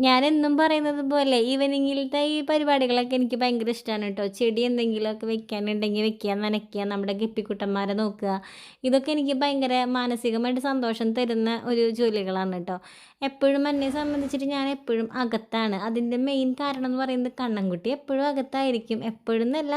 ഞാൻ എന്നും പറയുന്നത് പോലെ ഈവനിങ്ങിലത്തെ ഈ പരിപാടികളൊക്കെ എനിക്ക് ഭയങ്കര ഇഷ്ടമാണ് കേട്ടോ. ചെടി എന്തെങ്കിലുമൊക്കെ വെക്കാനുണ്ടെങ്കിൽ വെക്കുക നനയ്ക്കുക നമ്മുടെ ഗപ്പിക്കുട്ടന്മാരെ നോക്കുക. ഇതൊക്കെ എനിക്ക് ഭയങ്കര മാനസികമായിട്ട് സന്തോഷം തരുന്ന ഒരു ജോലികളാണ് കേട്ടോ. എപ്പോഴും എന്നെ സംബന്ധിച്ചിട്ട് ഞാൻ എപ്പോഴും അകത്താണ്. അതിന്റെ മെയിൻ കാരണം എന്ന് പറയുന്നത് കണ്ണൻകുട്ടി എപ്പോഴും അകത്തായിരിക്കും. എപ്പോഴും എന്നല്ല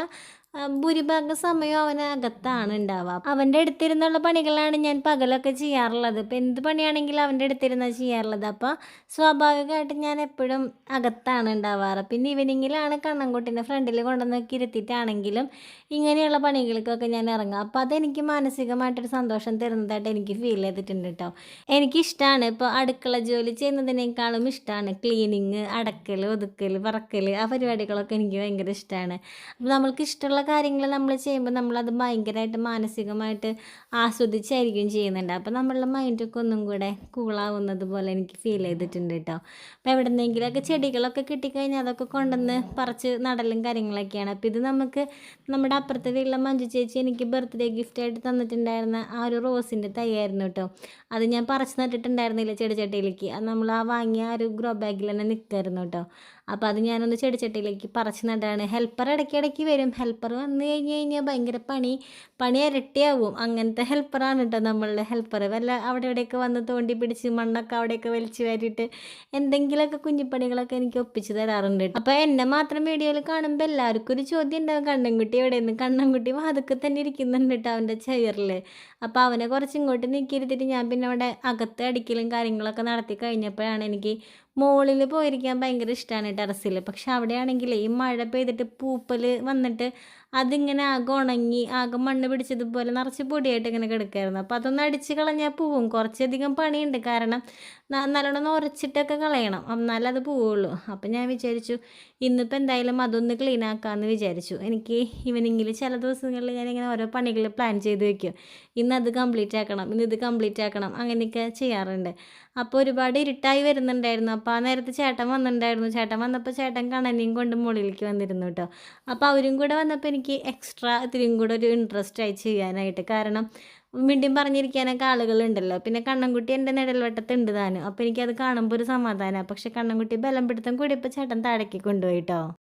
ഭൂരിഭാഗം സമയം അവൻ അകത്താണ് ഉണ്ടാവുക. അവന്റെ അടുത്തിരുന്നുള്ള പണികളാണ് ഞാൻ പകലൊക്കെ ചെയ്യാറുള്ളത്. ഇപ്പം എന്ത് പണിയാണെങ്കിലും അവന്റെ അടുത്തിരുന്നാണ് ചെയ്യാറുള്ളത്. അപ്പോൾ സ്വാഭാവികമായിട്ട് ഞാൻ എപ്പോഴും അകത്താണ് ഉണ്ടാവാറ്. പിന്നെ ഈവനിങ്ങിലാണ് കണ്ണൻകുട്ടീന്റെ ഫ്രണ്ടിൽ കൊണ്ടുവന്നൊക്കെ ഇരുത്തിയിട്ടാണെങ്കിലും ഇങ്ങനെയുള്ള പണികൾക്കൊക്കെ ഞാൻ ഇറങ്ങും അപ്പോൾ അതെനിക്ക് മാനസികമായിട്ടൊരു സന്തോഷം തരുന്നതായിട്ട് എനിക്ക് ഫീൽ ചെയ്തിട്ടുണ്ട് കേട്ടോ എനിക്കിഷ്ടമാണ് ഇപ്പോൾ അടുക്കള ജോലി ചെയ്യുന്നതിനേക്കാളും ഇഷ്ടമാണ് ക്ലീനിങ് അടക്കൽ ഒതുക്കൽ പറക്കൽ ആ പരിപാടികളൊക്കെ എനിക്ക് ഭയങ്കര ഇഷ്ടമാണ് അപ്പോൾ നമ്മൾക്ക് ഇഷ്ടമുള്ള കാര്യങ്ങൾ നമ്മൾ ചെയ്യുമ്പോൾ നമ്മളത് ഭയങ്കരമായിട്ട് മാനസികമായിട്ട് ആസ്വദിച്ചായിരിക്കും ചെയ്യുന്നുണ്ട്. അപ്പോൾ നമ്മളുടെ മൈൻഡൊക്കെ ഒന്നും കൂടെ കൂളാവുന്നത് പോലെ എനിക്ക് ഫീൽ ചെയ്തിട്ടുണ്ട് കേട്ടോ അപ്പോൾ എവിടെന്നെങ്കിലൊക്കെ ചെടികളൊക്കെ കിട്ടിക്കഴിഞ്ഞാൽ അതൊക്കെ കൊണ്ടുവന്ന് പറിച്ച് നടലും കാര്യങ്ങളൊക്കെയാണ്. അപ്പോൾ ഇത് നമുക്ക് നമ്മുടെ അപ്പുറത്തെ വീട്ടിലെ മഞ്ജു ചേച്ചി എനിക്ക് ബർത്ത്ഡേ ഗിഫ്റ്റായിട്ട് തന്നിട്ടുണ്ടായിരുന്ന ആ ഒരു റോസിന്റെ തൈയായിരുന്നു കേട്ടോ അത് ഞാൻ പറിച്ച് നട്ടിട്ടുണ്ടായിരുന്നില്ല ചെടിച്ചട്ടിയിലേക്ക്. അത് നമ്മൾ ആ വാങ്ങിയ ആ ഒരു ഗ്രോ ബാഗിൽ തന്നെ നിൽക്കായിരുന്നു കേട്ടോ അപ്പോൾ അത് ഞാനൊന്ന് ചെടിച്ചട്ടിയിലേക്ക് പറിച്ച് നടാണ്. ഹെൽപ്പർ ഇടയ്ക്കിടയ്ക്ക് വരും. ഹെൽപ്പർ വന്നു കഴിഞ്ഞ് കഴിഞ്ഞാൽ ഭയങ്കര പണി പണി ഇരട്ടിയാവും. അങ്ങനത്തെ ഹെൽപ്പറാണ് കേട്ടോ നമ്മളുടെ ഹെൽപ്പർ വല്ല അവിടെ ഇവിടെയൊക്കെ വന്ന് തോണ്ടി പിടിച്ച് മണ്ണൊക്കെ അവിടെയൊക്കെ വലിച്ചു വാരിയിട്ട് എന്തെങ്കിലുമൊക്കെ കുഞ്ഞിപ്പണികളൊക്കെ എനിക്ക് ഒപ്പിച്ച് തരാറുണ്ട്. അപ്പോൾ എന്നെ മാത്രം വീഡിയോയിൽ കാണുമ്പോൾ എല്ലാവർക്കും ഒരു ചോദ്യം ഉണ്ടാവും. കണ്ണൻകുട്ടി എവിടെയെന്ന്? കണ്ണൻകുട്ടി വാതുക്കെ തന്നെ ഇരിക്കുന്നുണ്ട് കേട്ടോ അവന്റെ ചെയറിൽ അപ്പോൾ അവനെ കുറച്ച് ഇങ്ങോട്ട് നീക്കിയിരുത്തിട്ട് ഞാൻ പിന്നെ അവിടെ അകത്ത് അടിക്കലും കാര്യങ്ങളൊക്കെ നടത്തി കഴിഞ്ഞപ്പോഴാണ് എനിക്ക് മുകളിൽ പോയിരിക്കാൻ ഭയങ്കര ഇഷ്ടമാണ് ടെറസിൽ പക്ഷെ അവിടെയാണെങ്കിൽ ഈ മഴ പെയ്തിട്ട് പൂപ്പൽ വന്നിട്ട് അതിങ്ങനെ ആകെ ഉണങ്ങി ആകെ മണ്ണ് പിടിച്ചതുപോലെ നിറച്ച് പൊടിയായിട്ട് ഇങ്ങനെ കിടക്കായിരുന്നു. അപ്പോൾ അതൊന്ന് അടിച്ച് കളഞ്ഞാൽ പോവും. കുറച്ചധികം പണിയുണ്ട്. കാരണം നല്ലോണം ഉരച്ചിട്ടൊക്കെ കളയണം. എന്നാലേ അത് പോവുള്ളൂ. അപ്പം ഞാൻ വിചാരിച്ചു ഇന്നിപ്പോൾ എന്തായാലും അതൊന്ന് ക്ലീൻ ആക്കാമെന്ന് വിചാരിച്ചു. എനിക്ക് ഈവനിങ്ങിൽ ചില ദിവസങ്ങളിൽ ഞാനിങ്ങനെ ഓരോ പണികൾ പ്ലാൻ ചെയ്ത് വെക്കും. ഇന്ന് അത് കംപ്ലീറ്റ് ആക്കണം ഇന്ന് ഇത് കംപ്ലീറ്റ് ആക്കണം അങ്ങനെയൊക്കെ ചെയ്യാറുണ്ട്. അപ്പോൾ ഒരുപാട് ഇരുട്ടായി വരുന്നുണ്ടായിരുന്നു. അപ്പോൾ ആ നേരത്ത് ചേട്ടൻ വന്നിട്ടുണ്ടായിരുന്നു. ചേട്ടൻ വന്നപ്പോൾ ചേട്ടൻ കണനെയും കൊണ്ട് മുകളിലേക്ക് വന്നിരുന്നു കേട്ടോ. അപ്പോൾ അവരും കൂടെ വന്നപ്പോൾ എനിക്ക് എക്സ്ട്രാ ഇത്തിരിയും കൂടെ ഒരു ഇൻട്രസ്റ്റ് ആയി ചെയ്യാനായിട്ട്. കാരണം വീണ്ടും പറഞ്ഞിരിക്കാനൊക്കെ ആളുകളുണ്ടല്ലോ. പിന്നെ കണ്ണൻകുട്ടി എന്റെ നിഴൽവട്ടത്ത് ഉണ്ട് താനും. അപ്പോൾ എനിക്കത് കാണുമ്പോൾ ഒരു സമാധാനമാണ് പക്ഷെ കണ്ണൻകുട്ടി ബലം പിടുത്തം കൂടിയപ്പോൾ ചേട്ടൻ താഴേക്ക് കൊണ്ടുപോയി കേട്ടോ